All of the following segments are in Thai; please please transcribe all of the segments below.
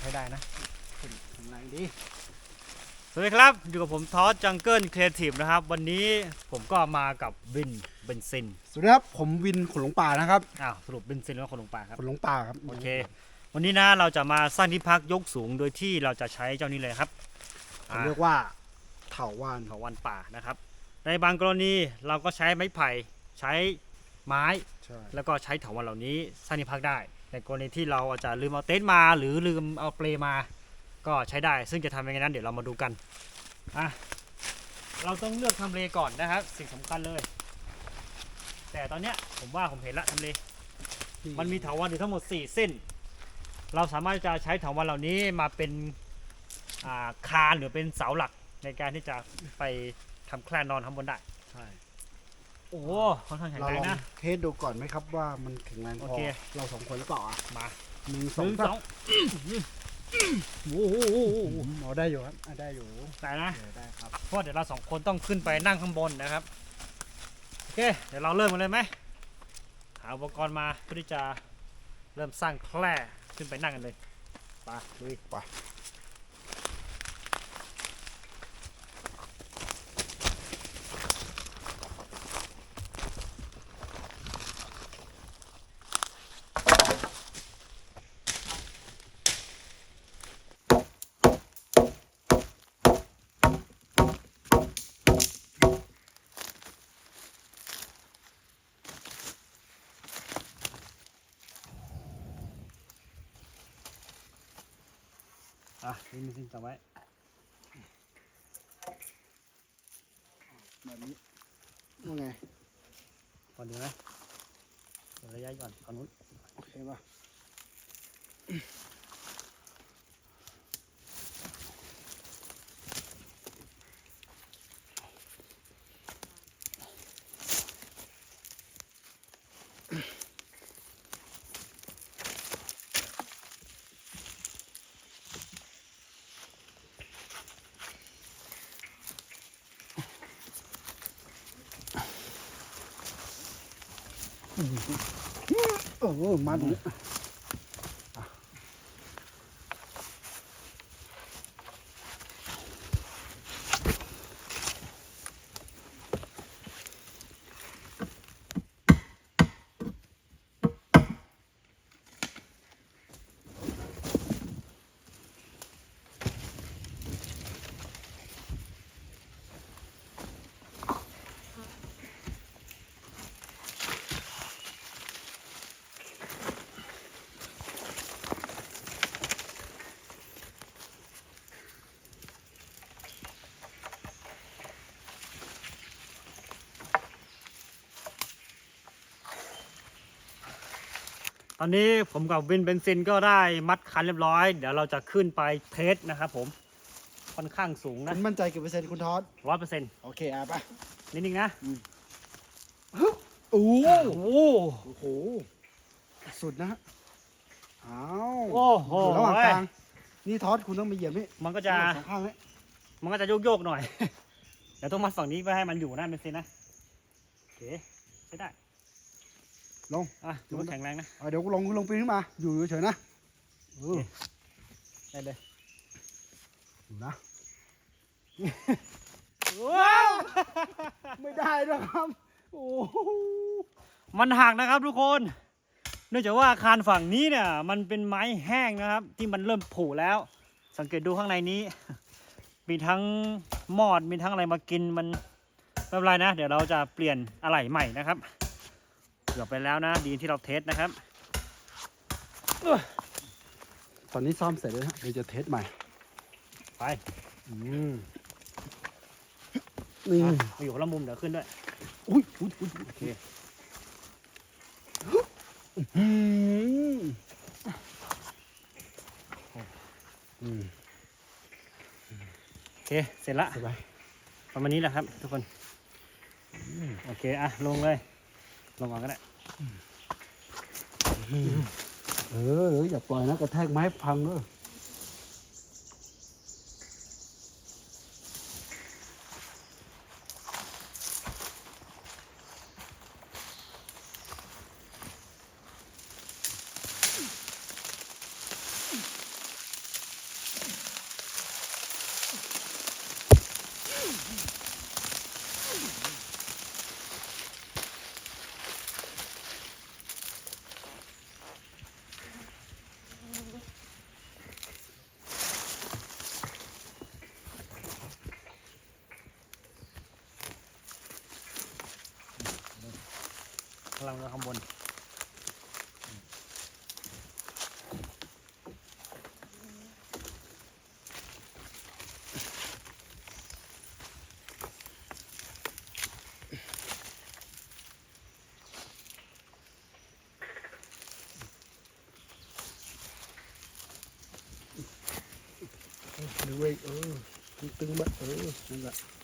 ใช้ได้นะแข็งแรงดีสวัสดีครับ อยู่กับผมทอสจังเกิลครีเอทีฟนะครับ วันนี้ผมก็มากับวินเบนซินสวัสดีครับ ผมวินขนหลงป่านะครับอ้าวสรุปเบนซินหรือว่าคนลงป่าครับ ขนหลงป่าครับโอเค วันนี้นะเราจะมาสร้างที่พักยกสูงโดยที่เราจะใช้เจ้านี้เลยครับเขาเรียกว่าเถาวัน เถาวันป่านะครับ ในบางกรณีเราก็ใช้ไม้ไผ่ใช้ไม้ ใช่ แล้วก็ใช้เถาวันเหล่านี้สร้างที่พักได้ ในกรณีที่เราอาจจะลืมเอาเต็นท์มาหรือลืมเอาเปลมา ก็ใช้ได้ ซึ่งจะทำยังไงนั้นเดี๋ยวเรามาดูกันอะเราต้องเลือกทำเลก่อนนะครับ สิ่งสำคัญเลย แต่ตอนเนี้ยผมว่าผมเห็นละทำเล มันมีเถาวันอยู่ทั้งหมด 4 เส้น เราสามารถจะใช้เถาวันเหล่านี้มาเป็นอ่าคานหรือเป็นเสาหลักในการที่จะไปทำแคลนนอนข้างบนได้ ใช่ โอ้โหค่อนข้างแข็งเราแรลงองนะ เทสดูก่อนไหมครับว่ามันแข็งแรงพโออ เค เราสองคนหรือเปล่าอะมาหนึ่งหสองนึ่งสาสมองโอ้โหเอาได้อยู่ครับเอาได้อยู่ได้นะ เดี๋ยวได้ครับ เพราะเดี๋ยวเราสองคนต้องขึ้นไปนั่งข้างบนนะครับ โอเค เดี๋ยวเราเริ่มกันเลยไหมหาอุปกรณ์มาเพื่อที่จะเริ่มสร้างแคร่ขึ้นไปนั่งกันเลยไปลุยไป อะนี่มีสิ่งจับไว้แบบนี้ว่าไงก่อนดีไหมเดี๋ยวระยะก่อนก่อนนู้นโอเคป่ะเออมาตร ตอนนี้ผมกับวินเบนซินก็ได้มัดคันเรียบร้อย เดี๋ยวเราจะขึ้นไปเทสนะครับผมค่อนข้างสูงคุนะณมั่นใจกี่เปอร์เซ็นต์คุณทอดร้อยเปอร์เซ็นต์โอเคอะไปนิดๆนะโอ้โอ้โหโอ้โหสุดนะฮะอ้าวโอ้โหอยู่ระหว่างกลางนี่ทอดคุณต้องมาเหยียบนี่มันก็จะสองข้างนี่มันก็จะโยกๆหน่อยเดี๋ยวต้องมัดฝั่งนี้เพื่อให้มันอยู่นะเบนซินนะโอเคใช้ได้ ลง อะดูว่าแข็งแรงนะเอาเดี๋ยวกูลงกูลงปีนขึ้นมา อยู่เฉยๆนะเออได้เลยอยู่นะ ว้าวไม่ได้ด้วยครับ โอ้โหมันหักนะครับทุกคน เนื่องจากว่าอาคารฝั่งนี้เนี่ย มันเป็นไม้แห้งนะครับ ที่มันเริ่มผุแล้ว สังเกตดูข้างในนี้ มีทั้งมอดมีทั้งอะไรมากินมันไม่เป็นไรนะ เดี๋ยวเราจะเปลี่ยนอะไหล่ใหม่นะครับ เกือบไปแล้วนะดีที่เราเทสนะครับ ตอนนี้ซ่อมเสร็จแล้วนะเดี๋ยวจะเทสใหม่ ไปอืมนี่อะมาอยู่คนละมุมเดี๋ยวขึ้นด้วย อุ้ยอุ้ยอุ้ยโอเคอืมอืมโอเค เสร็จละ สบาย ประมาณนี้แหละครับทุกคน โอเค อะ ลงเลย ลงก่อนก็ได้เอออย่าปล่อยนะกระแทกไม้พังเนอ ล่างแล้วข้างบนหรือเว้ยเออตึงๆบะเออนั่นแหละ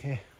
โ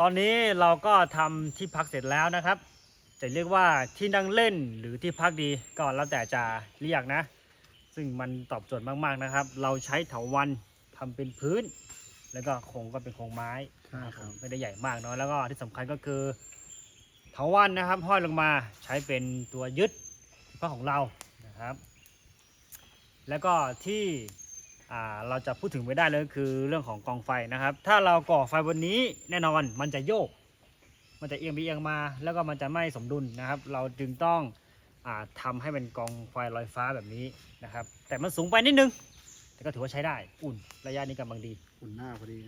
ตอนนี้เราก็ทำที่พักเสร็จแล้วนะครับจะเรียกว่าที่นั่งเล่นหรือที่พักดีก็แล้วแต่จะเรียกนะ ซึ่งมันตอบโจทย์มากๆนะครับ เราใช้เถาวันทำเป็นพื้น แล้วก็โครงก็เป็นโครงไม้ใช่ครับไม่ได้ใหญ่มากเนาะแล้วก็ที่สำคัญก็คือเถาวันนะครับห้อยลงมาใช้เป็นตัวยึดผ้าของเรานะครับ แล้วก็ที่อ่า เราจะพูดถึงไม่ได้เลยก็คือเรื่องของกองไฟนะครับ ถ้าเราก่อไฟบนนี้แน่นอนมันจะโยก มันจะเอียงไปเอียงมาแล้วก็มันจะไม่สมดุลนะครับ เราจึงต้องอาทำให้เป็นกองไฟลอยฟ้าแบบนี้นะครับ แต่มันสูงไปนิดนึง แต่ก็ถือว่าใช้ได้อุ่นระยะนี้กำลังดี อุ่นหน้าพอดี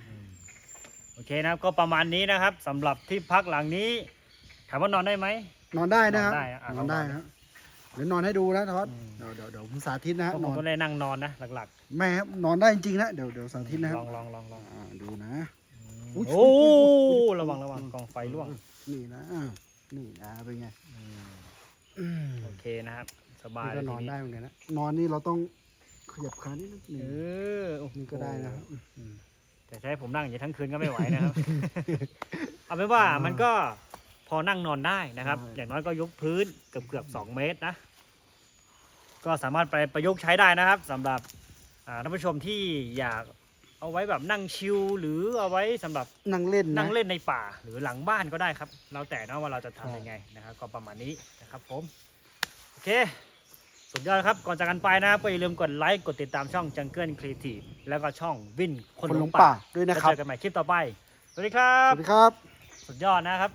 โอเคนะครับก็ประมาณนี้นะครับสำหรับที่พักหลังนี้ถามว่านอนได้ไหมนอนได้นะครับนอนได้อะอะนอนได้นะครับ เดี๋ยวนอนให้ดูนะทอดอืมเดี๋ยวเดี๋ยวเดี๋ยวผมสาธิตนะฮะก็นคองนต้องได้นั่งนอนนะหลักแม่ครับนอนได้จริงๆนะเดี๋ยวเดี๋ยวสาธิตนะคๆรัลบองลองลองลองลองอ่าดูนะอืมอุ๊ยโอ้อุ๊ยระวังระวังกองไฟร่วงนี่นะอ่านี่นะเป็นไงอืมอืมโอเคนะครับ สบายนี่ก็นอนทีได้เหมือนกันนะนอนนี่เราต้องขยับขานิดนึงนี่เออโอ้โหนี่ก็ได้นะครับอืมแต่จะให้ผมนั่งอย่างนี้ทั้งคืนก็ไม่ไหวนะครับ เอาเป็นว่าอ่ามัมันก็ พอนั่งนอนได้นะครับ ใช่ อย่างน้อยก็ยกพื้นเกือบเกือบสองเมตรนะ ก็สามารถไปประยุกต์ใช้ได้นะครับสำหรับอ่าท่านผู้ชมที่อยากเอาไว้แบบนั่งชิลหรือเอาไว้สำหรับ นั่งเล่นนะ นั่งเล่นในป่าหรือหลังบ้านก็ได้ครับแล้วแต่นะว่าเราจะใช่ทำยังไงนะครับก็ประมาณนี้นะครับผมโอเค สุดยอดครับก่อนจากกันไปนะครับก็อย่าลืมกดไลค์กดติดตามช่อง Jungle Creative แล้วก็ช่องวินคนคนหหลลงงป่าป่าด้วยนะแล้วครับเจอกันใหม่คลิปต่อไป สวัสดีครัสบ วัสดีครับ สุดยอดนะครับ